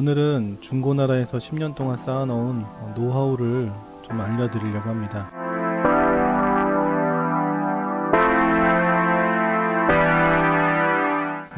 오늘은 중고나라에서 10년 동안 쌓아놓은 노하우를 좀 알려드리려고 합니다.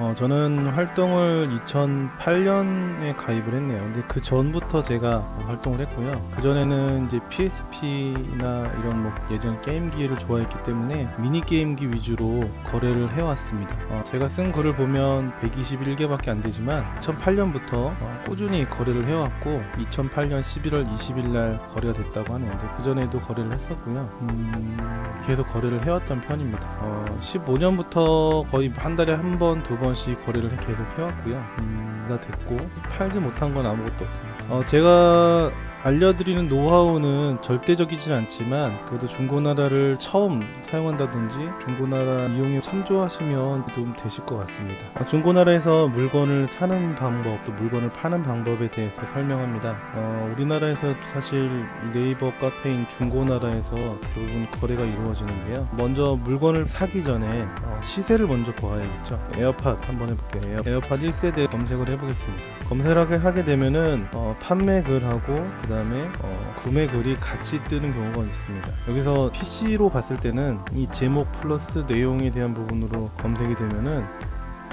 어, 저는 활동을 2008년에 가입을 했네요. 근데 그 전부터 제가 활동을 했고요. 그 전에는 이제 PSP나 이런 뭐 예전 게임기를 좋아했기 때문에 미니 게임기 위주로 거래를 해왔습니다. 어, 제가 쓴 글을 보면 121개밖에 안 되지만 2008년부터 꾸준히 거래를 해왔고 2008년 11월 20일 날 거래가 됐다고. 근데 그 전에도 거래를 했었고요. 음, 계속 거래를 해왔던 편입니다. 어, 15년부터 거의 한 달에 한 번, 두 번씩 거래를 계속 해왔고요. 음, 다 됐고 팔지 못한 건 아무것도 없습니다. 어, 제가 알려드리는 노하우는 절대적이진 않지만 그래도 중고나라를 처음 사용한다든지 중고나라 이용에 참조하시면 도움 되실 것 같습니다. 어, 중고나라에서 물건을 사는 방법 또 물건을 파는 방법에 대해서 설명합니다. 어, 우리나라에서 사실 이 네이버 카페인 중고나라에서 대부분 거래가 이루어지는데요. 먼저 물건을 사기 전에 어, 시세를 먼저 보아야겠죠. 에어팟 한번 해볼게요. 에어, 에어팟 1세대 검색을 해보겠습니다. 검색을 하게 되면은 어, 판매 글하고 그 다음에 어, 구매 글이 같이 뜨는 경우가 있습니다. 여기서 PC로 봤을 때는 이 제목 플러스 내용에 대한 부분으로 검색이 되면은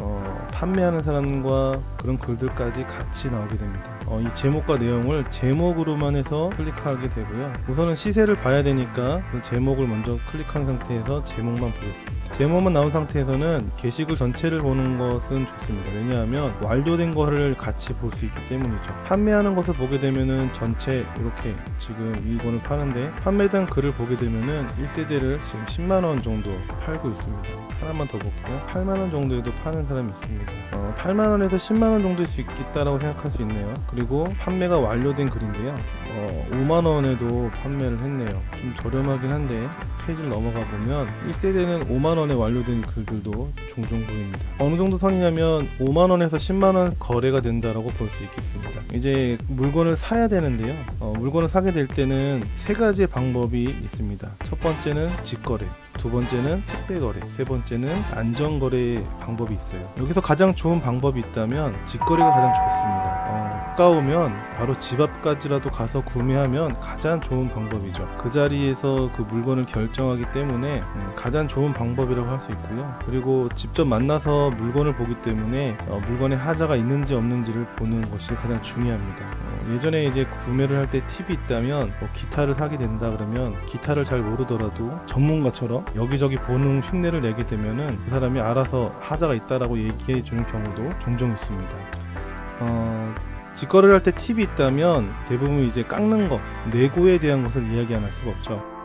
어, 판매하는 사람과 그런 글들까지 같이 나오게 됩니다. 어, 이 제목과 내용을 제목으로만 해서 클릭하게 되고요. 우선은 시세를 봐야 되니까 그 제목을 먼저 클릭한 상태에서 제목만 보겠습니다. 제목만 나온 상태에서는 게시글 전체를 보는 것은 좋습니다. 왜냐하면 완료된 거를 같이 볼 수 있기 때문이죠. 판매하는 것을 보게 되면은 전체 이렇게 지금 이건을 파는데 판매된 글을 보게 되면은 1세대를 지금 10만 원 정도 팔고 있습니다. 하나만 더 볼게요. 8만 원 정도에도 파는 사람이 있습니다. 어, 8만 원에서 10만 원 정도일 수 있겠다라고 생각할 수 있네요. 그리고 판매가 완료된 글인데요. 어, 5만 원에도 판매를 했네요. 좀 저렴하긴 한데 페이지를 넘어가 보면 1세대는 5만 원에 완료된 글들도 종종 보입니다. 어느 정도 선이냐면 5만 원에서 10만 원 거래가 된다라고 볼 수 있겠습니다. 이제 물건을 사야 되는데요. 어, 물건을 사게 될 때는 세 가지의 방법이 있습니다. 첫 번째는 직거래. 두 번째는 택배 거래, 세 번째는 안전 거래 방법이 있어요. 여기서 가장 좋은 방법이 있다면 직거래가 가장 좋습니다. 어, 가까우면 바로 집 앞까지라도 가서 구매하면 가장 좋은 방법이죠. 그 자리에서 그 물건을 결정하기 때문에 음, 가장 좋은 방법이라고 할 수 있고요. 그리고 직접 만나서 물건을 보기 때문에 어, 물건에 하자가 있는지 없는지를 보는 것이 가장 중요합니다. 어, 예전에 이제 구매를 할 때 팁이 있다면 뭐 기타를 사게 된다 그러면 기타를 잘 모르더라도 전문가처럼 여기저기 보는 흉내를 내게 되면은 그 사람이 알아서 하자가 있다라고 얘기해 주는 경우도 종종 있습니다. 어, 직거래를 할 때 팁이 있다면 대부분 이제 깎는 거, 내고에 대한 것을 이야기 안 할 수가 없죠.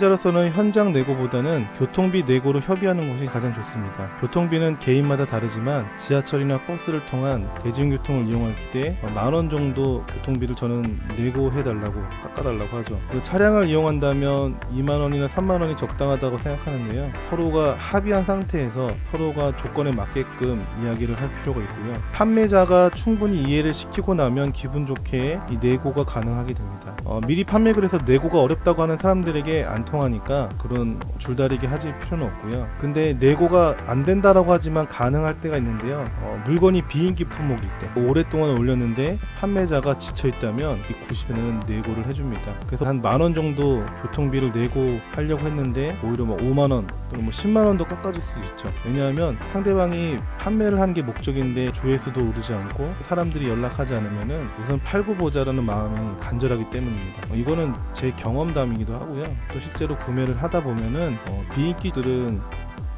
자로서는 현장 내고보다는 교통비 내고로 협의하는 것이 가장 좋습니다. 교통비는 개인마다 다르지만 지하철이나 버스를 통한 대중교통을 이용할 때 만 원 정도 교통비를 저는 내고해달라고 깎아달라고 하죠. 차량을 이용한다면 2만 원이나 3만 원이 적당하다고 생각하는데요. 서로가 합의한 상태에서 서로가 조건에 맞게끔 이야기를 할 필요가 있고요. 판매자가 충분히 이해를 시키고 나면 기분 좋게 이 내고가 가능하게 됩니다. 어, 미리 판매를 해서 내고가 어렵다고 하는 사람들에게 안 통하니까 그런 줄다리기 하실 필요는 없고요. 근데 내고가 안 된다라고 하지만 가능할 때가 있는데요. 어, 물건이 비인기 품목일 때 오랫동안 올렸는데 판매자가 지쳐 있다면 이 90에는 내고를 해줍니다. 그래서 한 만 원 정도 교통비를 내고 하려고 했는데 오히려 뭐 5만 원 또는 뭐 10만 원도 깎아줄 수 있죠. 왜냐하면 상대방이 판매를 하는 게 목적인데 조회수도 오르지 않고 사람들이 연락하지 않으면은 우선 팔고 보자라는 마음이 간절하기 때문입니다. 어, 이거는 제 경험담이기도 하고요. 또 실제 로 구매를 하다 보면은 어, 비인기들은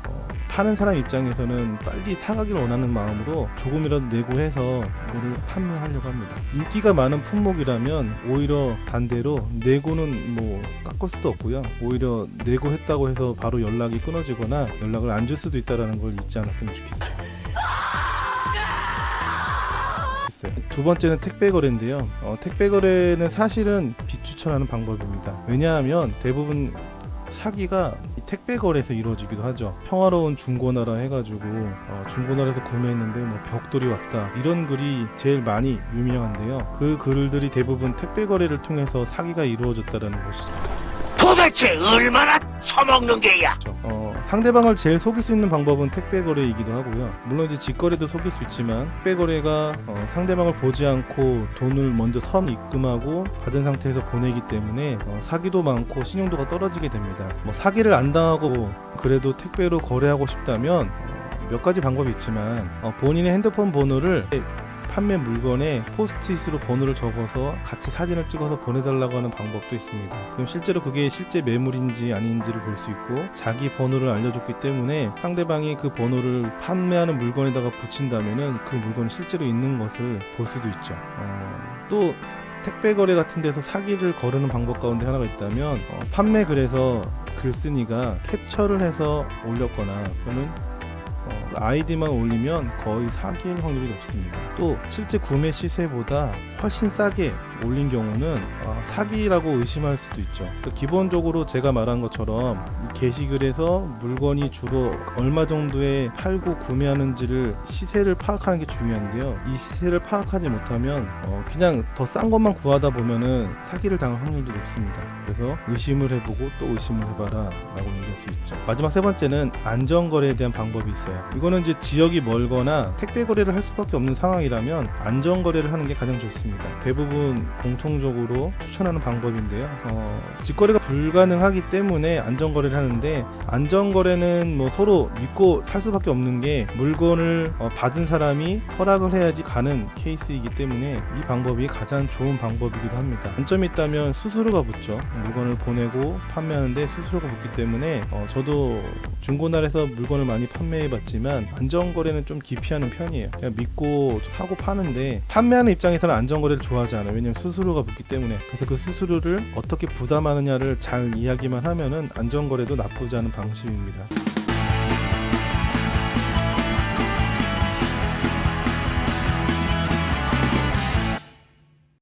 어, 파는 사람 입장에서는 빨리 사가기를 원하는 마음으로 조금이라도 내고 해서 이거를 판매하려고 합니다. 인기가 많은 품목이라면 오히려 반대로 내고는 뭐 깎을 수도 없고요. 오히려 내고 했다고 해서 바로 연락이 끊어지거나 연락을 안 줄 수도 있다라는 걸 잊지 않았으면 좋겠어요. 있어요. 두 번째는 택배 거래인데요. 어, 택배 거래는 사실은 비추천하는 방법입니다. 왜냐하면 대부분 사기가 이 택배 거래에서 이루어지기도 하죠. 평화로운 중고나라 해가지고 어, 중고나라에서 구매했는데 뭐 벽돌이 왔다 이런 글이 제일 많이 유명한데요. 그 글들이 대부분 택배 거래를 통해서 사기가 이루어졌다라는 것이죠. 도둑 대체 얼마나 처먹는 게야? 어, 상대방을 제일 속일 수 있는 방법은 택배 거래이기도 하고요. 물론 이제 직거래도 속일 수 있지만 택배 거래가 어, 상대방을 보지 않고 돈을 먼저 선 입금하고 받은 상태에서 보내기 때문에 어, 사기도 많고 신용도가 떨어지게 됩니다. 뭐 사기를 안 당하고 그래도 택배로 거래하고 싶다면 어, 몇 가지 방법이 있지만 어, 본인의 핸드폰 번호를 판매 물건에 포스트잇으로 번호를 적어서 같이 사진을 찍어서 보내달라고 하는 방법도 있습니다. 그럼 실제로 그게 실제 매물인지 아닌지를 볼 수 있고 자기 번호를 알려줬기 때문에 상대방이 그 번호를 판매하는 물건에다가 붙인다면은 그 물건이 실제로 있는 것을 볼 수도 있죠. 어, 또 택배 거래 같은 데서 사기를 거르는 방법 가운데 하나가 있다면 어, 판매 글에서 글쓴이가 캡처를 해서 올렸거나 또는 어, 아이디만 올리면 거의 사기일 확률이 높습니다. 또 실제 구매 시세보다 훨씬 싸게 올린 경우는 어, 사기라고 의심할 수도 있죠. 또 기본적으로 제가 말한 것처럼 이 게시글에서 물건이 주로 얼마 정도에 팔고 구매하는지를 시세를 파악하는 게 중요한데요. 이 시세를 파악하지 못하면 어, 그냥 더 싼 것만 구하다 보면은 사기를 당할 확률도 높습니다. 그래서 의심을 해보고 또 의심을 해봐라 라고 얘기할 수 있죠. 마지막 세 번째는 안전 거래에 대한 방법이 있어 요. 이거는 이제 지역이 멀거나 택배 거래를 할 수밖에 없는 상황이라면 안전 거래를 하는 게 가장 좋습니다. 대부분 공통적으로 추천하는 방법인데요. 어, 직거래가 불가능하기 때문에 안전 거래를 하는데 안전 거래는 뭐 서로 믿고 살 수밖에 없는 게 물건을 어, 받은 사람이 허락을 해야지 가는 케이스이기 때문에 이 방법이 가장 좋은 방법이기도 합니다. 단점이 있다면 수수료가 붙죠. 물건을 보내고 판매하는데 수수료가 붙기 때문에 어, 저도 중고날에서 물건을 많이 판매해봤지만 안전거래는 좀 기피하는 편이에요. 그냥 믿고 사고 파는데 판매하는 입장에서는 안전거래를 좋아하지 않아요. 왜냐면 수수료가 붙기 때문에. 그래서 그 수수료를 어떻게 부담하느냐를 잘 이야기만 하면은 안전거래도 나쁘지 않은 방식입니다.